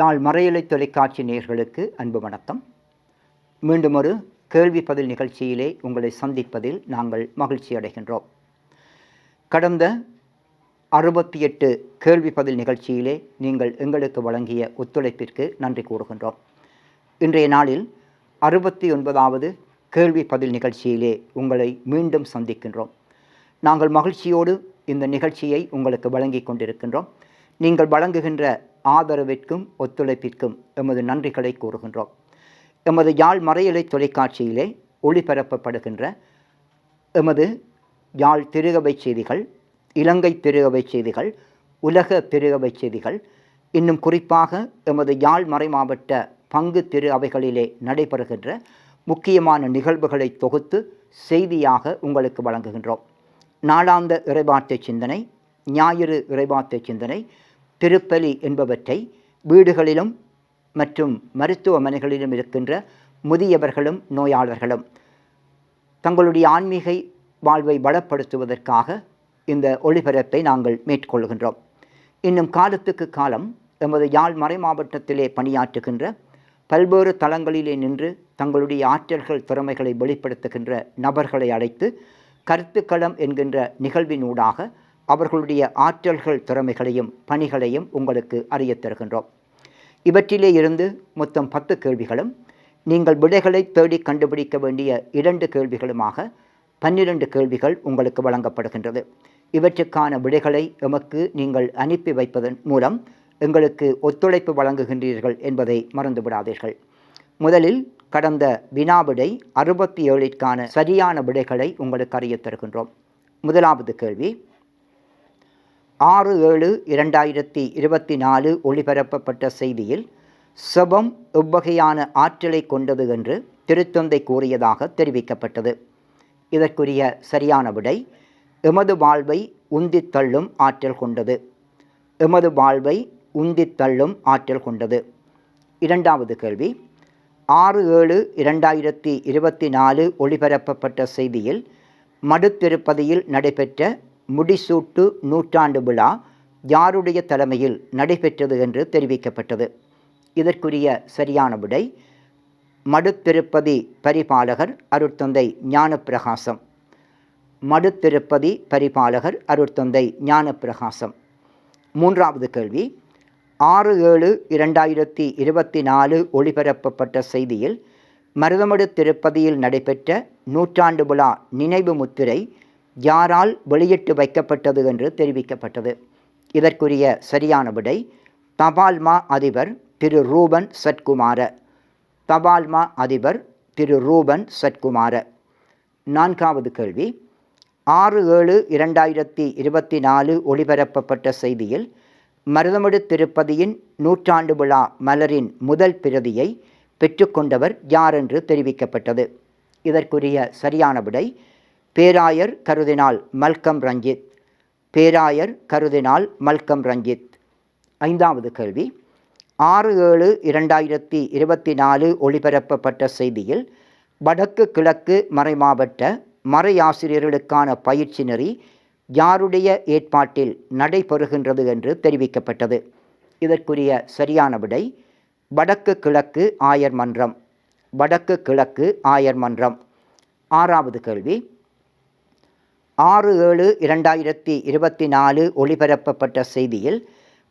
யாழ் மறையலை தொலைக்காட்சி நேர்களுக்கு அன்பு வணக்கம். மீண்டும் ஒரு கேள்வி பதில் நிகழ்ச்சியிலே உங்களை சந்திப்பதில் நாங்கள் மகிழ்ச்சி அடைகின்றோம். கடந்த அறுபத்தி எட்டு கேள்வி பதில் நிகழ்ச்சியிலே நீங்கள் எங்களுக்கு வழங்கிய ஒத்துழைப்பிற்கு நன்றி கூறுகின்றோம். இன்றைய நாளில் அறுபத்தி ஒன்பதாவது கேள்வி பதில் நிகழ்ச்சியிலே உங்களை மீண்டும் சந்திக்கின்றோம். நாங்கள் மகிழ்ச்சியோடு இந்த நிகழ்ச்சியை உங்களுக்கு வழங்கிக் கொண்டிருக்கின்றோம். நீங்கள் வழங்குகின்ற ஆதரவிற்கும் ஒத்துழைப்பிற்கும் எமது நன்றிகளை கூறுகின்றோம். எமது யாழ் மறையலை தொலைக்காட்சியிலே ஒளிபரப்பப்படுகின்ற எமது யாழ் திருகவை செய்திகள் இலங்கை திருகவை செய்திகள் உலக திருகவை செய்திகள் இன்னும் குறிப்பாக எமது யாழ் மறை மாவட்ட பங்கு திரு அவைகளிலே நடைபெறுகின்ற முக்கியமான நிகழ்வுகளை தொகுத்து செய்தியாக உங்களுக்கு வழங்குகின்றோம். நாளாந்த இறைபாட்டை சிந்தனை ஞாயிறு இறைபாட்டை சிந்தனை திருப்பலி என்பவற்றை வீடுகளிலும் மற்றும் மருத்துவமனைகளிலும் இருக்கின்ற முதியவர்களும் நோயாளர்களும் தங்களுடைய ஆன்மீக வாழ்வை பலப்படுத்துவதற்காக இந்த ஒளிபரப்பை நாங்கள் மேற்கொள்கின்றோம். இன்னும் காலத்துக்கு காலம் எமது யாழ் மறை மாவட்டத்திலே பணியாற்றுகின்ற பல்வேறு தளங்களிலே நின்று தங்களுடைய ஆற்றல்கள் திறமைகளை வெளிப்படுத்துகின்ற நபர்களை அழைத்து கருத்துக்களம் என்கின்ற நிகழ்வினூடாக அவர்களுடைய ஆற்றல்கள் திறமைகளையும் பணிகளையும் உங்களுக்கு அறியத் தருகின்றோம். இவற்றிலே இருந்து மொத்தம் பத்து கேள்விகளும் நீங்கள் விடைகளை தேடி கண்டுபிடிக்க வேண்டிய இரண்டு கேள்விகளுமாக பன்னிரண்டு கேள்விகள் உங்களுக்கு வழங்கப்படுகின்றது. இவற்றுக்கான விடைகளை எமக்கு நீங்கள் அனுப்பி வைப்பதன் மூலம் எங்களுக்கு ஒத்துழைப்பு வழங்குகின்றீர்கள் என்பதை மறந்துவிடாதீர்கள். முதலில் கடந்த வினாவிடை அறுபத்தி ஏழிற்கான சரியான விடைகளை உங்களுக்கு அறியத் தருகின்றோம். முதலாவது கேள்வி ஆறு ஏழு இரண்டாயிரத்தி இருபத்தி நாலு ஒளிபரப்பப்பட்ட செய்தியில் செபம் எவ்வகையான ஆற்றலை கொண்டது என்று திருத்தந்தை கூறியதாக தெரிவிக்கப்பட்டது. இதற்குரிய சரியான விடை எமது வாழ்வை உந்தித் தள்ளும் ஆற்றல் கொண்டது. எமது வாழ்வை உந்தித் தள்ளும் ஆற்றல் கொண்டது இரண்டாவது கேள்வி ஆறு ஏழு இரண்டாயிரத்தி இருபத்தி நாலு ஒளிபரப்பப்பட்ட செய்தியில் மடுத்திருப்பதியில் நடைபெற்ற முடிசூட்டு நூற்றாண்டு விழா யாருடைய தலைமையில் நடைபெற்றது என்று தெரிவிக்கப்பட்டது. இதற்குரிய சரியான விடை மடுத்திருப்பதி பரிபாலகர் அருட்தந்தை ஞானப்பிரகாசம். மடுத்திருப்பதி பரிபாலகர் அருட்தந்தை ஞானப்பிரகாசம். மூன்றாவது கேள்வி. ஆறு ஏழு இரண்டாயிரத்தி இருபத்தி நாலு ஒளிபரப்பப்பட்ட செய்தியில் மருதமடு திருப்பதியில் நடைபெற்ற நூற்றாண்டு விழா நினைவு முத்திரை யாரால் வெளியிட்டு வைக்கப்பட்டது என்று தெரிவிக்கப்பட்டது. இதற்குரிய சரியான விடை தபால்மா அதிபர் திரு ரூபன் சத்குமார. தபால்மா அதிபர் திரு ரூபன் சத்குமார. நான்காவது கேள்வி. ஆறு ஏழு இரண்டாயிரத்தி இருபத்தி நாலு ஒளிபரப்பப்பட்ட செய்தியில் மருதமடு திருப்பதியின் நூற்றாண்டு விழா மலரின் முதல் பிரதியை பெற்றுக்கொண்டவர் யார் என்று தெரிவிக்கப்பட்டது. இதற்குரிய சரியான விடை பேராயர் கருதினால் மல்கம் ரஞ்சித். பேராயர் கருதினால் மல்கம் ரஞ்சித். ஐந்தாவது கேள்வி. ஆறு ஏழு இரண்டாயிரத்தி இருபத்தி நாலு ஒளிபரப்பப்பட்ட செய்தியில் வடக்கு கிழக்கு மறைமாவட்ட மறையாசிரியர்களுக்கான பயிற்சி நெறி யாருடைய ஏற்பாட்டில் நடைபெறுகின்றது என்று தெரிவிக்கப்பட்டது. இதற்குரிய சரியான விடை வடக்கு கிழக்கு ஆயர் மன்றம் வடக்கு கிழக்கு ஆயர் மன்றம் ஆறாவது கேள்வி. ஆறு ஏழு இரண்டாயிரத்தி இருபத்தி நாலு ஒளிபரப்பப்பட்ட செய்தியில்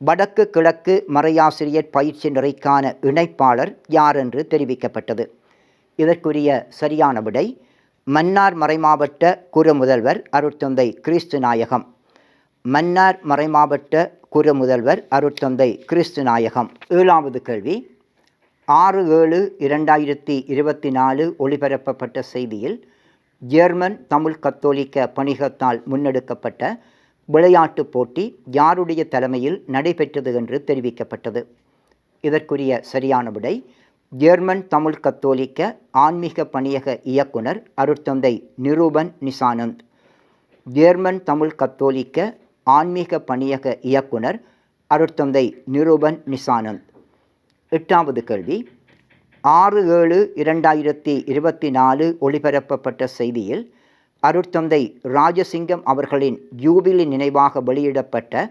வடக்கு கிழக்கு மறையாசிரியர் பயிற்சி நிறைக்கான இணைப்பாளர் யார் என்று தெரிவிக்கப்பட்டது. இதற்குரிய சரியான விடை மன்னார் மறைமாவட்ட குறுமுதல்வர் அருட்தந்தை கிறிஸ்து நாயகம் மன்னார் மறைமாவட்ட குறுமுதல்வர் அருட்தந்தை கிறிஸ்து நாயகம் ஏழாவது கேள்வி ஆறு ஏழு இரண்டாயிரத்தி இருபத்தி நாலு ஒளிபரப்பப்பட்ட செய்தியில் ஜெர்மன் தமிழ் கத்தோலிக்க பணிகத்தால் முன்னெடுக்கப்பட்ட விளையாட்டுப் போட்டி யாருடைய தலைமையில் நடைபெற்றது என்று தெரிவிக்கப்பட்டது. இதற்குரிய சரியான விடை ஜெர்மன் தமிழ் கத்தோலிக்க ஆன்மீக பணியக இயக்குனர் அருட்தந்தை நிரூபன் நிசானந்த் ஜெர்மன் தமிழ் கத்தோலிக்க ஆன்மீக பணியக இயக்குனர் அருட்தந்தை நிரூபன் நிசானந்த். எட்டாவது கேள்வி ஆறு ஏழு இரண்டாயிரத்தி இருபத்தி நாலு ஒளிபரப்பப்பட்ட செய்தியில் அருட்தந்தை ராஜசிங்கம் அவர்களின் ஜூபிலி நினைவாக வெளியிடப்பட்ட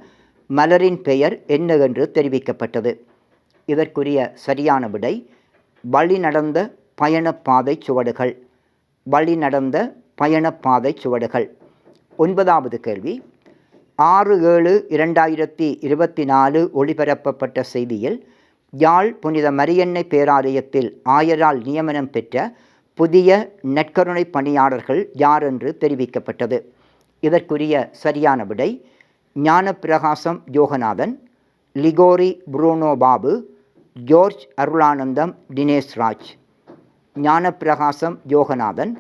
மலரின் பெயர் என்ன என்று தெரிவிக்கப்பட்டது. இதற்குரிய சரியான விடை வழி நடந்த பயணப்பாதை சுவடுகள். வழி நடந்த பயணப்பாதை சுவடுகள். ஒன்பதாவது கேள்வி ஆறு ஏழு இரண்டாயிரத்தி இருபத்தி நாலு ஒளிபரப்பப்பட்ட செய்தியில் யாழ் புனித மரியன்னை பேராலயத்தில் ஆயரால் நியமனம் பெற்ற புதிய நற்கருணை பணியாளர்கள் யார் என்று தெரிவிக்கப்பட்டது? இதற்குரிய சரியான விடை Gnanapragasam Yoganathan Ligori Bruno Babu George Arulanandam Dinesh Raj. Gnanapragasam Yoganathan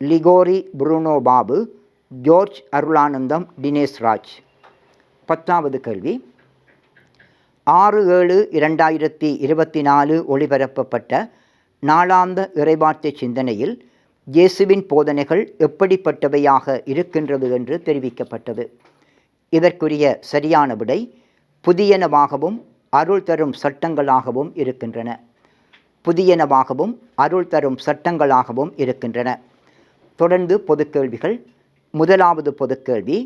Ligori Bruno Babu George Arulanandam Dinesh Raj. பத்தாவது கேள்வி ஆறு ஏழு இரண்டாயிரத்தி இருபத்தி நாலு ஒளிபரப்பப்பட்ட நாளாந்த இறைவார்த்தை சிந்தனையில் இயேசுவின் போதனைகள் எப்படிப்பட்டவையாக இருக்கின்றது என்று தெரிவிக்கப்பட்டது. இதற்குரிய சரியான விடை புதியனவாகவும் அருள் தரும் சட்டங்களாகவும் இருக்கின்றன. புதியனவாகவும் அருள் தரும் சட்டங்களாகவும் இருக்கின்றன. தொடர்ந்து பொதுக்கேள்விகள். முதலாவது பொதுக்கேள்வி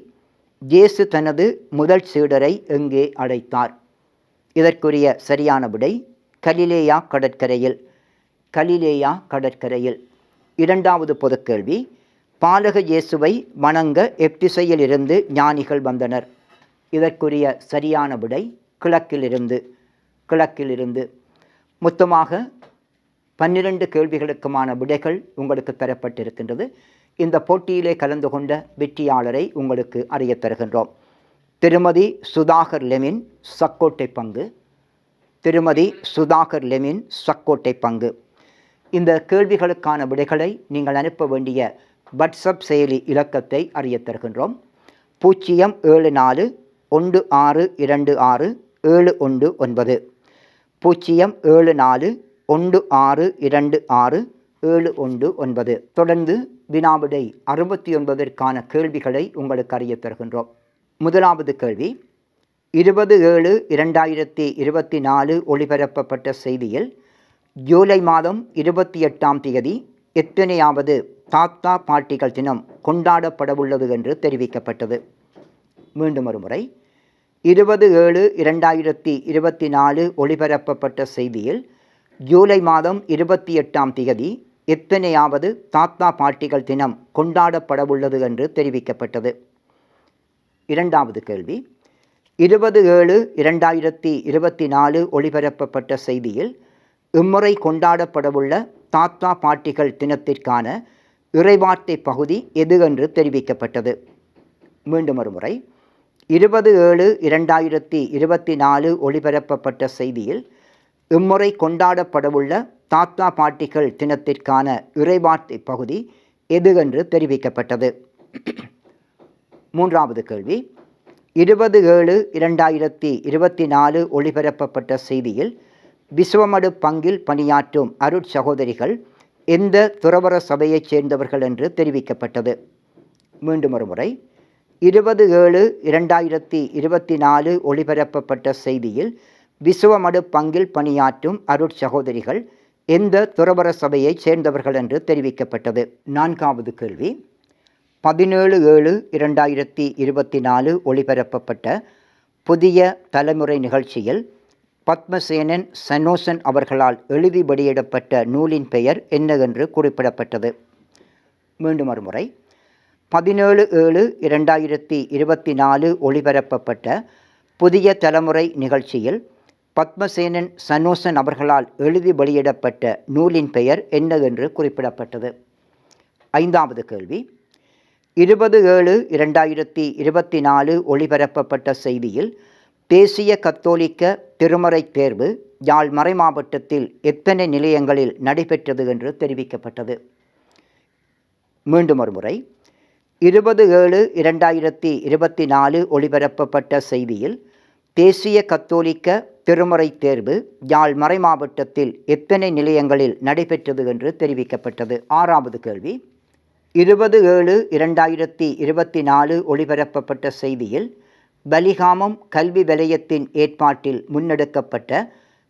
இயேசு தனது முதல் சீடரை எங்கே அழைத்தார்? இதற்குரிய சரியான விடை கலிலேயா கடற்கரையில் கலிலேயா கடற்கரையில். இரண்டாவது பொதுக்கேள்வி பாலக இயேசுவை வணங்க எப்டிசையிலிருந்து ஞானிகள் வந்தனர்? இதற்குரிய சரியான விடை கிழக்கிலிருந்து கிழக்கிலிருந்து. மொத்தமாக பன்னிரண்டு கேள்விகளுக்குமான விடைகள் உங்களுக்கு பெறப்பட்டிருக்கின்றது இந்த போட்டியிலே கலந்து கொண்ட வெற்றியாளரை உங்களுக்கு அறியத் தருகின்றோம். திருமதி சுதாகர் லெமின் சக்கோட்டை பங்கு. திருமதி சுதாகர் லெமின் சக்கோட்டை பங்கு. இந்த கேள்விகளுக்கான விடைகளை நீங்கள் அனுப்ப வேண்டிய வாட்ஸ்அப் செயலி இலக்கத்தை அறிய தருகின்றோம். பூஜ்ஜியம் ஏழு நாலு ஒன்று ஆறு இரண்டு ஆறு ஏழு ஒன்று ஒன்பது. பூஜ்ஜியம் ஏழு நாலு ஒன்று ஆறு இரண்டு ஆறு ஏழு ஒன்று ஒன்பது. தொடர்ந்து வினாவிடை அறுபத்தி ஒன்பதற்கான கேள்விகளை உங்களுக்கு அறிய தருகின்றோம். முதலாவது கேள்வி. இருபது ஏழு இரண்டாயிரத்தி இருபத்தி நாலு ஒளிபரப்பப்பட்ட செய்தியில் ஜூலை மாதம் இருபத்தி எட்டாம் தேதி எத்தனையாவது தாத்தா பாட்டிகள் தினம் கொண்டாடப்படவுள்ளது என்று தெரிவிக்கப்பட்டது. மீண்டும் ஒருமுறை. இருபது ஏழு இரண்டாயிரத்தி இருபத்தி நாலு ஒளிபரப்பப்பட்ட செய்தியில் ஜூலை மாதம் இருபத்தி எட்டாம் தேதி எத்தனையாவது தாத்தா பாட்டிகள் தினம் கொண்டாடப்படவுள்ளது என்று தெரிவிக்கப்பட்டது. இரண்டாவது கேள்வி. இருபது ஏழு இரண்டாயிரத்தி இருபத்தி நாலு ஒளிபரப்பப்பட்ட செய்தியில் இம்முறை கொண்டாடப்படவுள்ள தாத்தா பாட்டிகள் தினத்திற்கான இறைவார்த்தை பகுதி எது என்று தெரிவிக்கப்பட்டது. மீண்டும் ஒரு முறை இருபது ஏழு இரண்டாயிரத்தி இருபத்தி நாலு ஒளிபரப்பப்பட்ட செய்தியில் இம்முறை கொண்டாடப்படவுள்ள தாத்தா பாட்டிகள் தினத்திற்கான இறைவார்த்தை பகுதி எது என்று தெரிவிக்கப்பட்டது. மூன்றாவது கேள்வி. இருபது ஏழு இரண்டாயிரத்தி இருபத்தி நாலு ஒளிபரப்பப்பட்ட செய்தியில் விஸ்வமடு பங்கில் பணியாற்றும் அருட் சகோதரிகள் எந்த துறவர சபையைச் சேர்ந்தவர்கள் என்று தெரிவிக்கப்பட்டது. மீண்டும் ஒரு முறை. இருபது ஏழு இரண்டாயிரத்தி இருபத்தி நாலு ஒளிபரப்பப்பட்ட செய்தியில் விசுவமடு பங்கில் பணியாற்றும் அருட் சகோதரிகள் எந்த துறவர சபையைச் சேர்ந்தவர்கள் என்று தெரிவிக்கப்பட்டது. நான்காவது கேள்வி. பதினேழு ஏழு இரண்டாயிரத்தி இருபத்தி நாலு ஒளிபரப்பப்பட்ட புதிய தலைமுறை நிகழ்ச்சியில் பத்மசேனன் சனோசன் அவர்களால் எழுதி வெளியிடப்பட்ட நூலின் பெயர் என்னவென்று குறிப்பிடப்பட்டது. மீண்டும் ஒருமுறை பதினேழு ஏழு இரண்டாயிரத்தி இருபத்தி நாலு ஒளிபரப்பப்பட்ட புதிய தலைமுறை நிகழ்ச்சியில் பத்மசேனன் சனோசன் அவர்களால் எழுதி வெளியிடப்பட்ட நூலின் பெயர் என்னவென்று குறிப்பிடப்பட்டது. ஐந்தாவது கேள்வி. இருபது ஏழு இரண்டாயிரத்தி இருபத்தி நாலு ஒளிபரப்பப்பட்ட செய்தியில் தேசிய கத்தோலிக்க திருமறை தேர்வு யாழ் மறைமாவட்டத்தில் எத்தனை நிலையங்களில் நடைபெற்றது என்று தெரிவிக்கப்பட்டது. மீண்டும் ஒரு முறை இருபது ஏழு இரண்டாயிரத்தி இருபத்தி நாலு ஒளிபரப்பப்பட்ட செய்தியில் தேசிய கத்தோலிக்க திருமறை தேர்வு யாழ் மறைமாவட்டத்தில் எத்தனை நிலையங்களில் நடைபெற்றது என்று தெரிவிக்கப்பட்டது. ஆறாவது கேள்வி இருபது ஏழு இரண்டாயிரத்தி இருபத்தி நாலு ஒளிபரப்பப்பட்ட செய்தியில் பலிகாமம் கல்வி வலயத்தின் ஏற்பாட்டில் முன்னெடுக்கப்பட்ட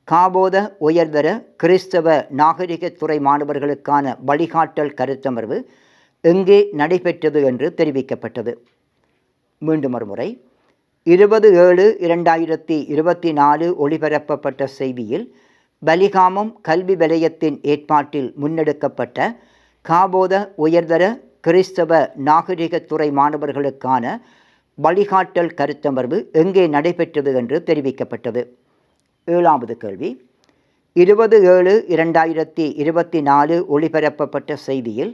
காபோத உயர்தர கிறிஸ்தவ நாகரிகத்துறை மாணவர்களுக்கான வழிகாட்டல் கருத்தமர்வு எங்கே நடைபெற்றது என்று தெரிவிக்கப்பட்டது. மீண்டும் ஒருமுறை இருபது ஏழு இரண்டாயிரத்தி இருபத்தி நாலு ஒளிபரப்பப்பட்ட செய்தியில் பலிகாமம் கல்வி வலயத்தின் ஏற்பாட்டில் முன்னெடுக்கப்பட்ட காபோத உயர்தர கிறிஸ்தவ நாகரிகத்துறை மாணவர்களுக்கான வழிகாட்டல் கருத்தமர்வு எங்கே நடைபெற்றது என்று தெரிவிக்கப்பட்டது. ஏழாவது கேள்வி. இருபது ஏழு இரண்டாயிரத்தி இருபத்தி நாலு ஒளிபரப்பப்பட்ட செய்தியில்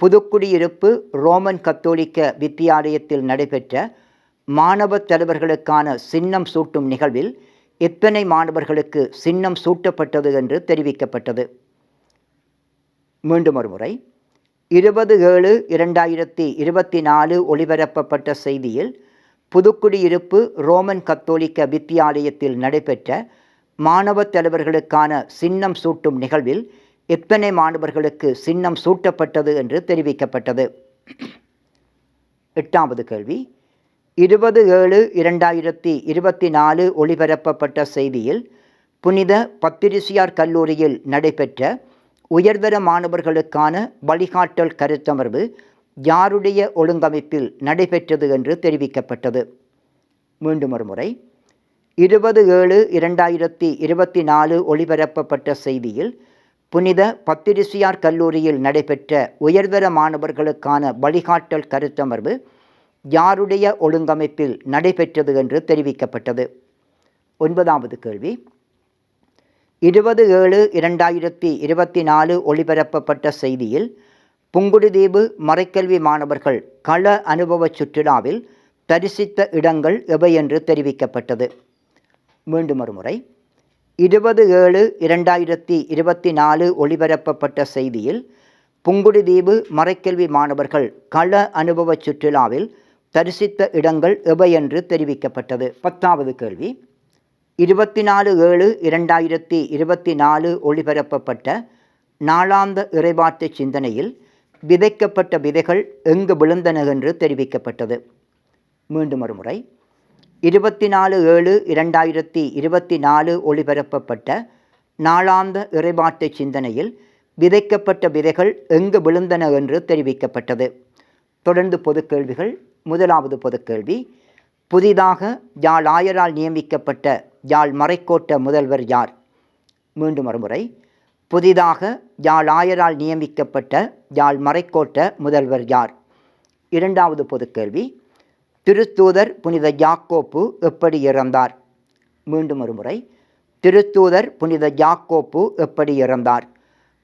புதுக்குடியிருப்பு ரோமன் கத்தோலிக்க வித்தியாலயத்தில் நடைபெற்ற மாணவ தலைவர்களுக்கான சின்னம் சூட்டும் நிகழ்வில் எத்தனை மாணவர்களுக்கு சின்னம் சூட்டப்பட்டது என்று தெரிவிக்கப்பட்டது. மீண்டும் ஒரு முறை. இருபது ஏழு இரண்டாயிரத்தி இருபத்தி நாலு ஒளிபரப்பப்பட்ட செய்தியில் புதுக்குடியிருப்பு ரோமன் கத்தோலிக்க வித்தியாலயத்தில் நடைபெற்ற மாணவ தலைவர்களுக்கான சின்னம் சூட்டும் நிகழ்வில் எத்தனை மாணவர்களுக்கு சின்னம் சூட்டப்பட்டது என்று தெரிவிக்கப்பட்டது? எட்டாவது கேள்வி. இருபது ஏழு இரண்டாயிரத்தி இருபத்தி நாலு ஒளிபரப்பப்பட்ட செய்தியில் புனித பத்திரிசியார் கல்லூரியில் நடைபெற்ற உயர்தர மாணவர்களுக்கான வழிகாட்டல் கருத்தமர்வு யாருடைய ஒழுங்கமைப்பில் நடைபெற்றது என்று தெரிவிக்கப்பட்டது. மீண்டும் ஒரு முறை இருபது ஏழு இரண்டாயிரத்தி இருபத்தி நாலு ஒளிபரப்பப்பட்ட செய்தியில் புனித பத்திரிசியார் கல்லூரியில் நடைபெற்ற உயர்தர மாணவர்களுக்கான வழிகாட்டல் கருத்தமர்வு யாருடைய ஒழுங்கமைப்பில் நடைபெற்றது என்று தெரிவிக்கப்பட்டது. ஒன்பதாவது கேள்வி. இருபது ஏழு இரண்டாயிரத்தி இருபத்தி நாலு ஒளிபரப்பப்பட்ட செய்தியில் புங்குடுதீவு மறைக்கல்வி மாணவர்கள் கள அனுபவ சுற்றுலாவில் தரிசித்த இடங்கள் எவை என்று தெரிவிக்கப்பட்டது. மீண்டும் ஒருமுறை இருபது ஏழு இரண்டாயிரத்தி இருபத்தி நாலு ஒளிபரப்பப்பட்ட செய்தியில் புங்குடுதீவு மறைக்கல்வி மாணவர்கள் கள அனுபவ சுற்றுலாவில் தரிசித்த இடங்கள் எவை என்று தெரிவிக்கப்பட்டது. பத்தாவது கேள்வி இருபத்தி நாலு ஏழு இரண்டாயிரத்தி இருபத்தி நாலு ஒளிபரப்பப்பட்ட நாளாந்த இறைவாற்று சிந்தனையில் விதைக்கப்பட்ட விதைகள் எங்கு விழுந்தன என்று தெரிவிக்கப்பட்டது. மீண்டும் ஒரு முறை இருபத்தி நாலு ஏழு இரண்டாயிரத்தி இருபத்தி நாலு ஒளிபரப்பப்பட்ட நாளாந்த இறைவாற்று சிந்தனையில் விதைக்கப்பட்ட விதைகள் எங்கு விழுந்தன என்று தெரிவிக்கப்பட்டது. தொடர்ந்து பொதுக்கேள்விகள் முதலாவது பொதுக்கேள்வி புதிதாக யாழ் ஆயரால் நியமிக்கப்பட்ட யாழ் மறைக்கோட்ட முதல்வர் யார்? மீண்டும் ஒருமுறை. புதிதாக யாழ் ஆயரால் நியமிக்கப்பட்ட யாழ் மறைக்கோட்ட முதல்வர் யார்? இரண்டாவது பொதுக்கேள்வி திருத்தூதர் புனித யாக்கோப்பு எப்படி இறந்தார்? மீண்டும் ஒருமுறை. திருத்தூதர் புனித யாக்கோப்பு எப்படி இறந்தார்?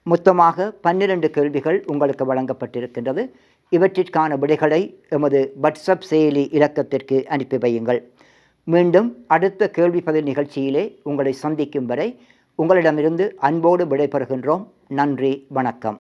மொத்தமாக பன்னிரண்டு கேள்விகள் உங்களுக்கு வழங்கப்பட்டிருக்கின்றது. இவற்றிற்கான விடைகளை எமது வாட்ஸ்அப் செயலி இலக்கத்திற்கு அனுப்பி வையுங்கள். மீண்டும் அடுத்த கேள்வி பதில் நிகழ்ச்சியிலே உங்களை சந்திக்கும் வரை உங்களிடமிருந்து அன்போடு விடைபெறுகின்றோம். நன்றி வணக்கம்.